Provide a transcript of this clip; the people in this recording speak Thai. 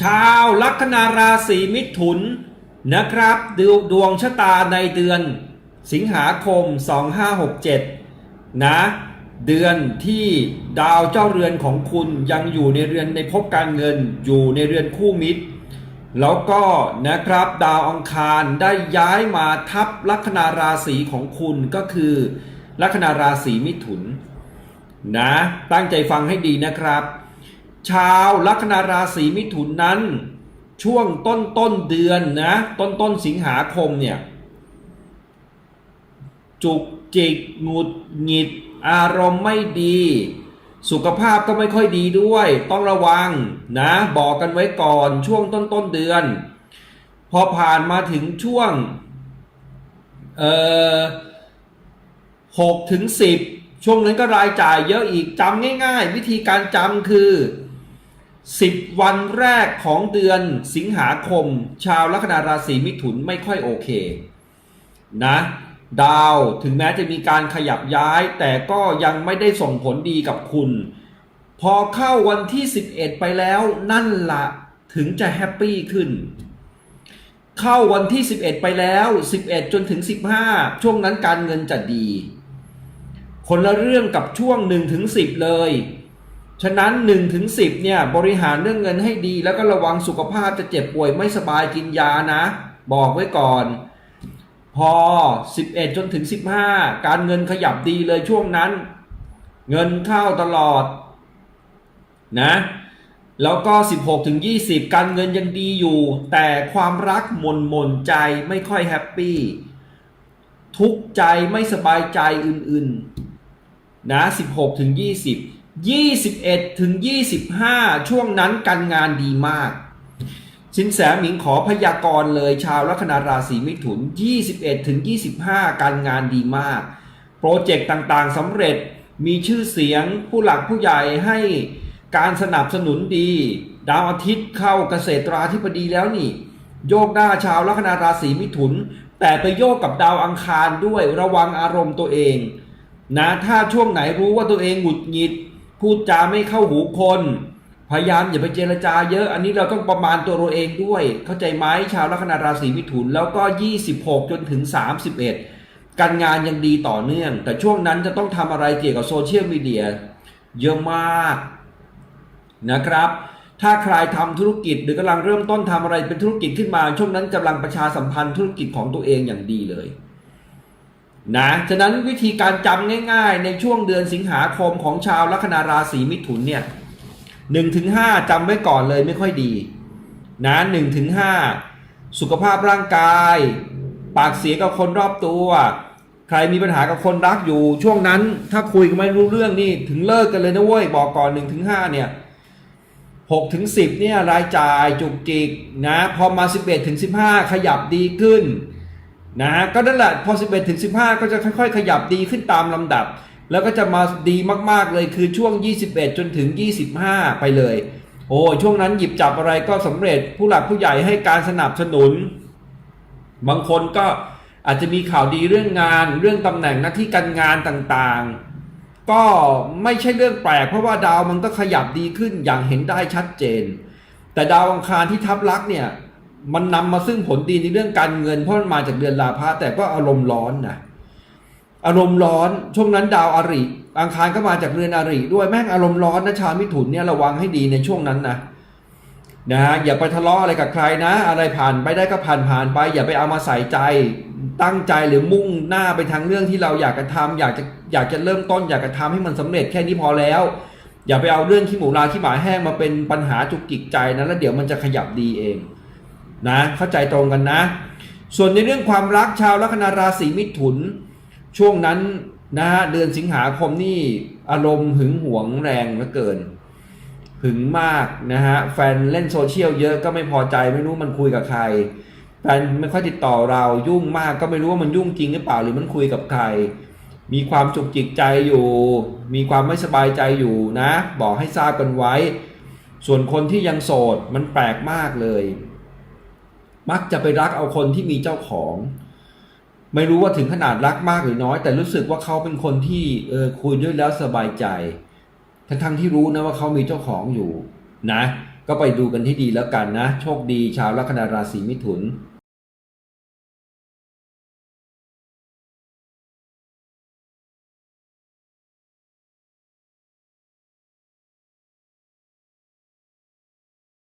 ชาวลัคนาราศีมิถุนนะครับดวดวงชะตาในเดือน สิงหาคม 2567 นะ เดือนที่ดาวเจ้าเรือนของคุณยังอยู่ในเรือนในภพการเงินอยู่ในเรือนคู่มิตร แล้วก็นะครับดาวอังคารได้ย้ายมาทับลัคนาราศีของคุณก็คือลัคนาราศีมิถุน นะ ตั้งใจฟังให้ดีนะครับ ชาวลัคนาราศีมิถุนนั้น ช่วงต้นต้นเดือนนะ ต้นต้นสิงหาคมเนี่ย จุกจิกหงุดหงิด อารมณ์ไม่ดี สุขภาพก็ไม่ค่อยดีด้วย ต้องระวังนะ บอกกันไว้ก่อนช่วงต้นต้นเดือน พอผ่านมาถึงช่วงเอ่อหกถึงสิบช่วงนั้นก็รายจ่ายเยอะอีกจำง่าย ๆ วิธีการจำคือ 10 วันแรกของเดือนสิงหาคม ชาวลัคนาราศีมิถุนไม่ค่อยโอเคนะดาวถึงแม้จะมีการขยับย้าย แต่ก็ยังไม่ได้ส่งผลดีกับคุณ พอเข้าวันที่ 11 ไปแล้วนั่นละถึงจะแฮปปี้ขึ้น เข้าวันที่ 11 ไปแล้ว 11 จนถึง 15 ช่วงนั้นการเงินจะดี คนละเรื่องกับช่วง1ถึง10 เลย ฉะนั้น1ถึง10เนี่ยบริหารเรื่องเงินให้ดี แล้วก็ระวังสุขภาพจะเจ็บป่วยไม่สบายกินยานะ บอกไว้ก่อน พอ 11 จนถึง 15 การเงินขยับดีเลยช่วงนั้น เงินเข้าตลอดนะแล้วก็ 16ถึง20 การเงินยังดีอยู่ แต่ความรักมนมนใจไม่ค่อยแฮปปี้ทุกใจไม่สบายใจอื่นๆนะ16ถึง20 21 ถึง 25 ช่วงนั้นการงานดีมาก สินแสหมิงขอพยากรณ์เลยชาวลัคนาราศีมิถุน 21 ถึง 25 การงานดีมาก โปรเจกต์ต่างๆสำเร็จมีชื่อเสียงผู้หลักผู้ใหญ่ให้การสนับสนุนดี ดาวอาทิตย์เข้าเกษตราธิบดีแล้วนี่ โยกหน้าชาวลัคนาราศีมิถุน แต่ไปโยกกับดาวอังคารด้วยระวังอารมณ์ตัวเอง นะถ้าช่วงไหนรู้ว่าตัวเองหงุดหงิด พูดจาไม่เข้าหูคน พยายามอย่าไปเจรจาเยอะ อันนี้เราต้องประมาณตัวเราเองด้วย เข้าใจไหมชาวลัคนาราศีมิถุน แล้วก็ 26 จนถึง 31 การงานยังดีต่อเนื่อง แต่ช่วงนั้นจะต้องทำอะไรเกี่ยวกับโซเชียลมีเดียเยอะมากนะครับถ้าใครทำธุรกิจหรือกำลังเริ่มต้นทำอะไรเป็นธุรกิจขึ้นมา ช่วงนั้นกำลังประชาสัมพันธ์ธุรกิจของตัวเองอย่างดีเลย นะ ฉะนั้นวิธีการจำง่ายๆ ในช่วงเดือนสิงหาคมของชาวลัคนาราศีมิถุนเนี่ยหนึ่งถึงห้าจำไว้ก่อนเลยไม่ค่อยดี นะหนึ่งถึงห้าสุขภาพร่างกาย ปากเสียกับคนรอบตัว ใครมีปัญหากับคนรักอยู่ ช่วงนั้นถ้าคุยกันไม่รู้เรื่องนี่ถึงเลิกกันเลยนะเว้ยบอกก่อนหนึ่งถึงห้าเนี่ยหกถึงสิบเนี่ยรายจ่ายจุกจิกนะ พอมาสิบเอ็ดถึงสิบห้าขยับดีขึ้น นะก็นั่นแหละพอ 11 ถึง 15 ก็จะค่อยๆ ขยับดีขึ้นตามลำดับ แล้วก็จะมาดีมากๆเลยคือช่วง 21 จนถึง 25 ไปเลย โอ้ช่วงนั้นหยิบจับอะไรก็สำเร็จผู้หลักผู้ใหญ่ให้การสนับสนุน บางคนก็อาจจะมีข่าวดีเรื่องงานเรื่องตำแหน่งหน้าที่การงานต่างๆ ก็ไม่ใช่เรื่องแปลก เพราะว่าดาวมันก็ขยับดีขึ้นอย่างเห็นได้ชัดเจน แต่ดาวอังคารที่ทับลักษณ์เนี่ย มันนำมาซึ่งผลดีในเรื่องการเงินเพราะมันมาจากเดือนลาภะแต่ก็อารมณ์ร้อนนะอารมณ์ร้อนช่วงนั้นดาวอาริอังคารก็มาจากเรือนอาริด้วยแม่งอารมณ์ร้อนนะชาวมิถุนเนี่ยระวังให้ดีในช่วงนั้นนะนะฮะอย่าไปทะเลาะอะไรกับใครนะ อะไรผ่านไปได้ก็ผ่านผ่านไป อย่าไปเอามาใส่ใจ ตั้งใจหรือมุ่งหน้าไปทางเรื่องที่เราอยากจะทำอยากจะอยากจะเริ่มต้น อยากจะทำให้มันสำเร็จแค่นี้พอแล้ว อย่าไปเอาเรื่องขี้หมูลาขี้หมาแห้งมาเป็นปัญหาจุกจิกใจนะแล้วเดี๋ยวมันจะขยับดีเอง นะเข้าใจตรงกันนะ ส่วนในเรื่องความรักชาวลัคนาราศีมิถุน ช่วงนั้นนะฮะเดือนสิงหาคมนี่อารมณ์หึงหวงแรงเหลือเกิน หึงมากนะฮะแฟนเล่นโซเชียลเยอะก็ไม่พอใจไม่รู้มันคุยกับใครแฟนไม่ค่อยติดต่อเรายุ่งมากก็ไม่รู้ว่ามันยุ่งจริงหรือเปล่าหรือมันคุยกับใคร มีความจุกจิกใจอยู่ มีความไม่สบายใจอยู่นะ บอกให้ทราบกันไว้ ส่วนคนที่ยังโสดมันแปลกมากเลย มักจะไปรักเอาคนที่มีเจ้าของ ไม่รู้ว่าถึงขนาดรักมากหรือน้อย แต่รู้สึกว่าเขาเป็นคนที่เออคุยด้วยแล้วสบายใจ ทั้งทั้งที่รู้นะว่าเขามีเจ้าของอยู่ นะ ก็ไปดูกันที่ดีแล้วกันนะ โชคดีชาวลัคนาราศีมิถุน